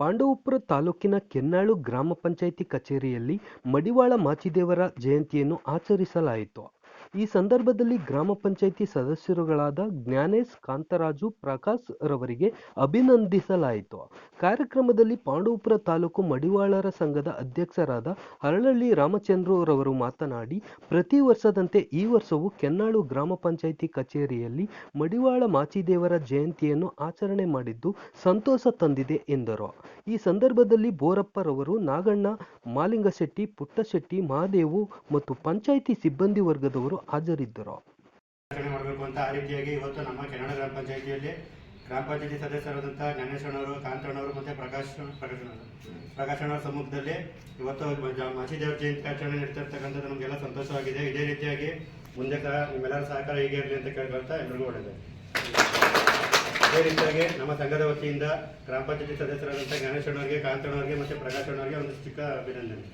ಪಾಂಡವಪುರ ತಾಲೂಕಿನ ಕೆನ್ನಾಳು ಗ್ರಾಮ ಪಂಚಾಯಿತಿ ಕಚೇರಿಯಲ್ಲಿ ಮಡಿವಾಳ ಮಾಚಿದೇವರ ಜಯಂತಿಯನ್ನು ಆಚರಿಸಲಾಯಿತು. ಈ ಸಂದರ್ಭದಲ್ಲಿ ಗ್ರಾಮ ಪಂಚಾಯಿತಿ ಸದಸ್ಯರುಗಳಾದ ಜ್ಞಾನೇಶ್, ಕಾಂತರಾಜು, ಪ್ರಕಾಶ್ ರವರಿಗೆ ಅಭಿನಂದಿಸಲಾಯಿತು. ಕಾರ್ಯಕ್ರಮದಲ್ಲಿ ಪಾಂಡವಪುರ ತಾಲೂಕು ಮಡಿವಾಳರ ಸಂಘದ ಅಧ್ಯಕ್ಷರಾದ ಹರಳಳ್ಳಿ ರಾಮಚಂದ್ರರವರು ಮಾತನಾಡಿ, ಪ್ರತಿ ವರ್ಷದಂತೆ ಈ ವರ್ಷವೂ ಕೆನ್ನಾಳು ಗ್ರಾಮ ಪಂಚಾಯಿತಿ ಕಚೇರಿಯಲ್ಲಿ ಮಡಿವಾಳ ಮಾಚಿದೇವರ ಜಯಂತಿಯನ್ನು ಆಚರಣೆ ಮಾಡಿದ್ದು ಸಂತೋಷ ತಂದಿದೆ ಎಂದರು. ಈ ಸಂದರ್ಭದಲ್ಲಿ ಬೋರಪ್ಪರವರು ನಾಗಣ್ಣ, ಮಾಲಿಂಗಶೆಟ್ಟಿ, ಪುಟ್ಟಶೆಟ್ಟಿ ಮಹಾದೇವು ಮತ್ತು ಪಂಚಾಯಿತಿ ಸಿಬ್ಬಂದಿ ವರ್ಗದವರು ಹಾಜರಿದ್ದರು. ಮಾಡಬೇಕು ಅಂತ ಆ ರೀತಿಯಾಗಿ ಇವತ್ತು ನಮ್ಮ ಕೆನಡ ಗ್ರಾಮ ಪಂಚಾಯಿತಿಯಲ್ಲಿ ಗ್ರಾಮ ಪಂಚಾಯತಿ ಸದಸ್ಯರಾದಂಥ ಜ್ಞಾನೇಶ್ವರನವರು, ಕಾಂತಣ್ಣವರು ಮತ್ತು ಪ್ರಕಾಶ್ ಪ್ರಕಾಶ್ ಪ್ರಕಾಶಣ್ಣವರ ಸಮ್ಮುಖದಲ್ಲಿ ಇವತ್ತು ಮಾಚಿದೇವರ ಜಯಂತಿ ಆಚರಣೆ ಇರ್ತಕ್ಕಂಥದ್ದು ನಮಗೆಲ್ಲ ಸಂತೋಷವಾಗಿದೆ. ಇದೇ ರೀತಿಯಾಗಿ ಮುಂದೆ ನಿಮ್ಮೆಲ್ಲರ ಸಹಕಾರ ಹೀಗೆ ಇರಲಿ ಅಂತ ಕೇಳ್ಕೊಳ್ತಾ ಎಲ್ರಿಗೂ ಒಳ್ಳೆಯದು ಅದೇ ರೀತಿಯಾಗಿ ನಮ್ಮ ಸಂಘದ ವತಿಯಿಂದ ಗ್ರಾಮ ಪಂಚಾಯತಿ ಸದಸ್ಯರಾದಂಥ ಗಣೇಶಣ್ಣವ್ರಿಗೆ ಕಾಂತಣ್ಣವರಿಗೆ ಮತ್ತು ಪ್ರಕಾಶಣ್ಣವ್ರಿಗೆ ಒಂದು ಚಿಕ್ಕ ಅಭಿನಂದನೆ